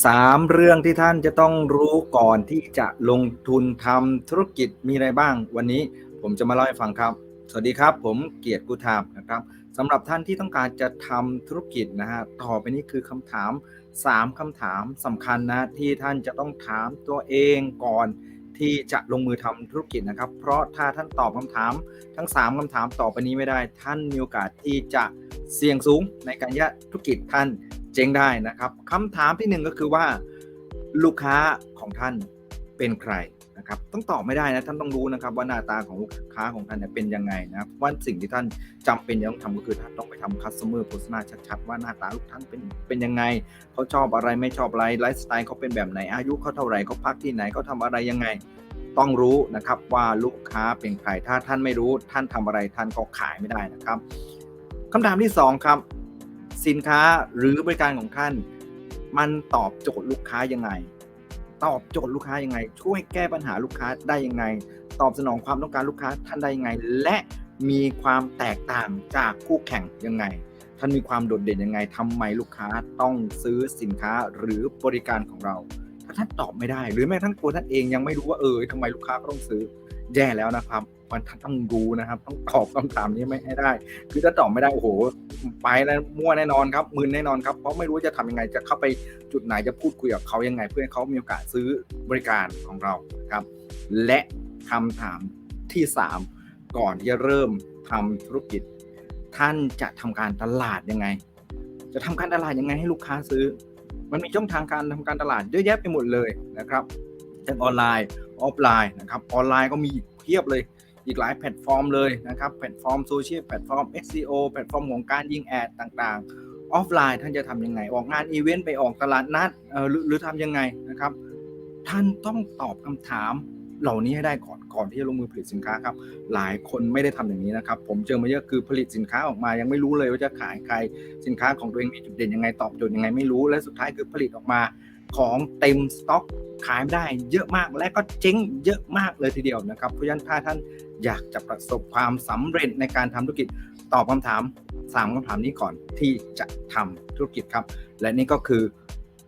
3เรื่องที่ท่านจะต้องรู้ก่อนที่จะลงทุนทำธุรกิจมีอะไรบ้าง วันนี้ผมจะมาเล่าให้ฟังครับ สวัสดีครับ ผมเกียรติกุธามนะครับสำหรับท่านที่ต้องการจะทำธุรกิจนะฮะต่อไปนี้คือคำถาม 3คำถามสำคัญนะที่ท่านจะต้องถามตัวเองก่อนที่จะลงมือทำธุรกิจนะครับ เพราะถ้าท่านตอบคำถามทั้ง 3คำถามต่อไปนี้ไม่ได้ ท่านมีโอกาสที่จะเสี่ยงสูงในการยะธุรกิจท่าน เจ๊งได้นะครับคำถามที่หนึ่งก็คือว่าลูกค้าของท่านเป็นใครนะครับต้องตอบไม่ได้นะท่านต้องรู้นะครับว่าหน้าตาของลูกค้าของท่านเนี่ยเป็นยังไงนะครับว่าสิ่งที่ท่านจำเป็นจะต้องทำก็คือท่านต้องไปทำ customer persona ชัดๆว่าหน้าตาลูกท่านเป็นเป็นยังไงเขาชอบอะไรไม่ชอบอะไรไลฟ์สไตล์เขาเป็นแบบไหนอายุเขาเท่าไหร่เขาพักที่ไหนเขาทำอะไรยังไง ต้องรู้นะครับว่าลูกค้าเป็นใครถ้าท่านไม่รู้ท่านทำอะไรท่านก็ขายไม่ได้นะครับคำถามที่สองครับ สินค้าหรือบริการของท่าน มันตอบโจทย์ลูกค้ายังไง ตอบโจทย์ลูกค้ายังไง ช่วยแก้ปัญหาลูกค้าได้ยังไง ตอบสนองความต้องการลูกค้าท่านได้ยังไง และมีความแตกต่างจากคู่แข่งยังไง ท่านมีความโดดเด่นยังไงทำไมลูกค้าต้องซื้อสินค้าหรือบริการของเราถ้า ท่านตอบไม่ได้ หรือแม้ทั่งตัวท่านเองยังไม่รู้ว่าเออทำไมลูกค้าก็ต้องซื้อแย่แล้วนะครับมันท่านต้องรู้นะครับ ต้องตอบคำถามนี้ไม่ให้ได้ คือถ้าตอบไม่ได้โอ้โหไปแล้วมั่วแน่นอนครับมึนแน่นอนครับเพราะไม่รู้จะทำยังไงจะเข้าไปจุดไหนจะพูดคุยกับเขายังไง เพื่อให้เขามีโอกาสซื้อบริการของเราครับ และคำถามที่ 3 ก่อนที่จะเริ่มทำธุรกิจ ท่านจะทำการตลาดยังไง จะทำการตลาดยังไงให้ลูกค้าซื้อ มันมีช่องทางการทำการตลาดเยอะแยะไปหมดเลยนะครับทั้งออนไลน์ออฟไลน์นะครับออนไลน์ก็มีเพียบเลยอีกหลายแพลตฟอร์มเลยนะครับแพลตฟอร์มโซเชียลแพลตฟอร์ม SEO แพลตฟอร์มของการยิงแอดต่างๆ ออฟไลน์ท่านจะทำยังไง ออกงานอีเวนต์ไปออกตลาดนัดหรือหรือทำยังไงนะครับ ท่านต้องตอบคำถาม เหล่านี้ให้ได้ก่อนก่อนที่จะลงมือผลิตสินค้าครับ หลายคนไม่ได้ทำอย่างนี้นะครับ ผมเจอมาเยอะคือผลิตสินค้าออกมา ยังไม่รู้เลยว่าจะขายใครสินค้าของตัวเองมีจุดเด่นยังไงตอบโจทย์ยังไงไม่รู้และสุดท้ายคือผลิตออกมาของเต็มสต็อกขายไม่ได้เยอะมากและก็เจ๊งเยอะมากเลยทีเดียวนะครับ เพราะฉะนั้นถ้าท่านอยากจะประสบความสำเร็จในการทำธุรกิจตอบคำถาม 3คำถามนี้ก่อนที่จะทำธุรกิจครับ และนี่ก็คือ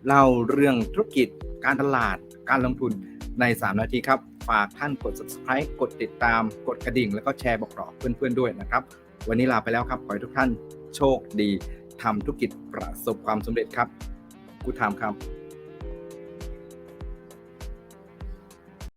เล่าเรื่องธุรกิจการตลาดการลงทุน ใน 3 นาทีครับ ฝากท่านกด subscribe กดติดตาม กดกระดิ่ง แล้วก็แชร์บอกต่อเพื่อนๆด้วยนะครับ วันนี้ลาไปแล้วครับ ขอให้ทุกท่านโชคดีทำธุรกิจประสบความสำเร็จครับกูทามครับ